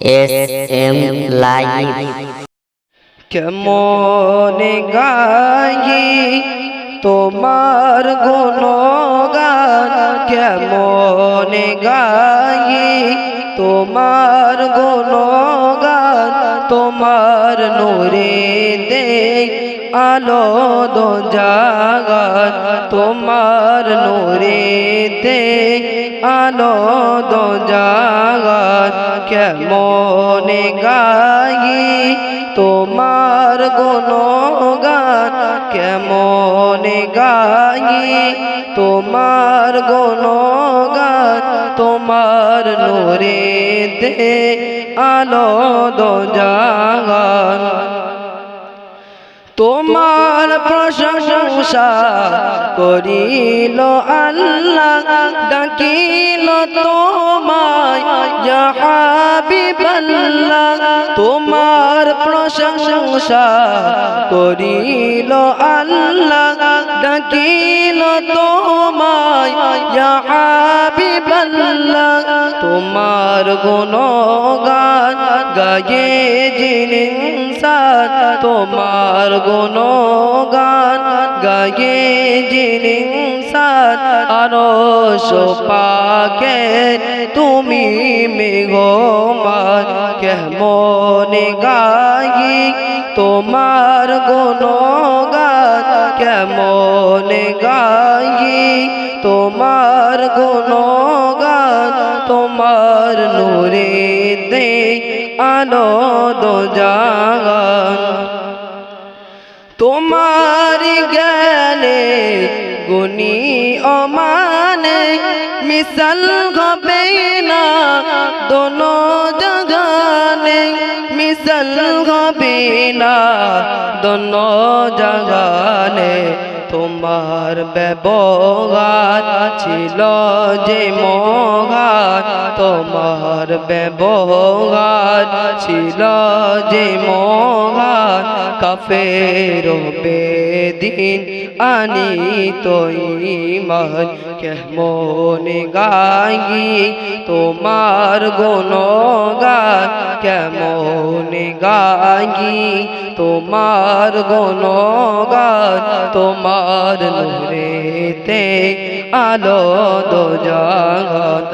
S M live কেমন গাই তোমার গুণগান? কেমন গাই তোমার গুণগান? তোমার নূরে আলো দো জাগান তোমার নূরে দে আলো দো জাগান কেমন গাই তোমার গুণগান? কেমন গাই তোমার গুণগান? তোমার নূরে দে আলো দো জাগান তোমার প্রশংসা করিল আল্লাহ, ডাকিল তোমায় হাবিবাল্লাহ। তোমার প্রশংসা করিল আল্লাহ, ডাকিল তোমায় হাবিবাল্লাহ। তোমার গুণগান গায়ে জিনিসান তোমার গুণগান। গায়ে জিনিসান আরও পাকে তুমি মেঘমান। কেমন গাই তোমার গুণগান। কেমন গাই তোমার গুণগান। তোমার নূরে দে আলো দো তোমার জ্ঞানে গুণী অমানে মিশাল হবে না, দোনো জগানে মিশাল হবে না, দোনো জগানে তোমার ব্যবহার ছিল যে মহান তোমার ব্যবহার ছিল যে মহান, কাফের বেদিন আনি তো ইমান। কেমন গাই তোমার গুণগান, কেমন গাই তোমার গুণগান। তোমার নূরেতে আলো দো জাগান